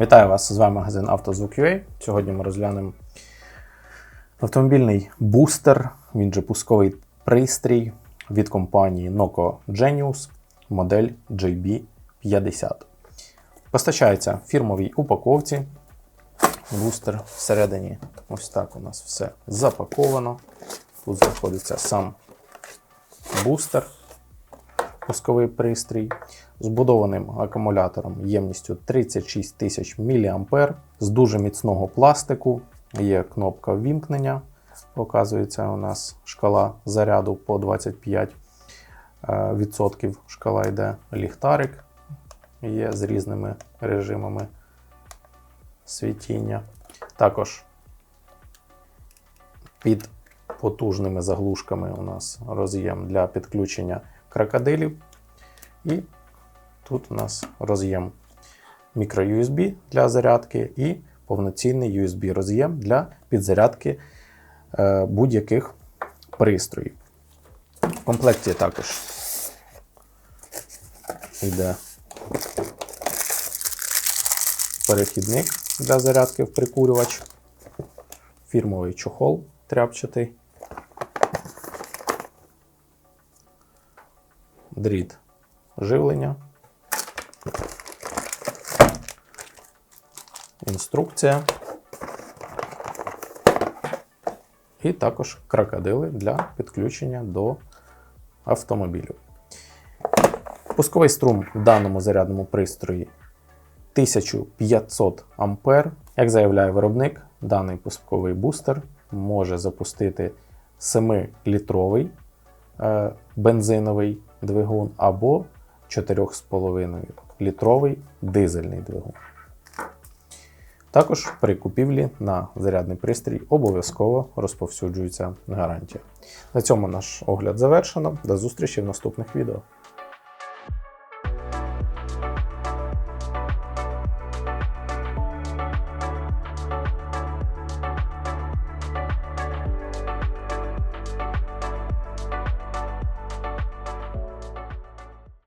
Вітаю вас! З вами магазин «Автозвук.UA». Сьогодні ми розглянемо автомобільний бустер, він же пусковий пристрій від компанії Noco Genius, модель JB50. Постачається в фірмовій упаковці. Бустер всередині ось так у нас все запаковано. Тут знаходиться сам бустер пусковий пристрій з будованим акумулятором ємністю 36 тисяч мА з дуже міцного пластику. Є кнопка ввімкнення. Показується у нас шкала заряду по 25 е, відсотків. Шкала йде ліхтарик. Є з різними режимами світіння. Також під потужними заглушками у нас роз'єм для підключення крокодилів. І тут у нас роз'єм мікро-USB для зарядки і повноцінний USB роз'єм для підзарядки е, будь-яких пристроїв. В комплекті також йде перехідник для зарядки в прикурювач, фірмовий чохол тряпчатий. дріт живлення, інструкція і також крокодили для підключення до автомобілю. Пусковий струм в даному зарядному пристрої 1500 А. Як заявляє виробник, даний пусковий бустер може запустити 7-літровий е, бензиновий двигун або 4,5 літровий дизельний двигун. Також при купівлі на зарядний пристрій обов'язково розповсюджується гарантія. На цьому наш огляд завершено. До зустрічі в наступних відео.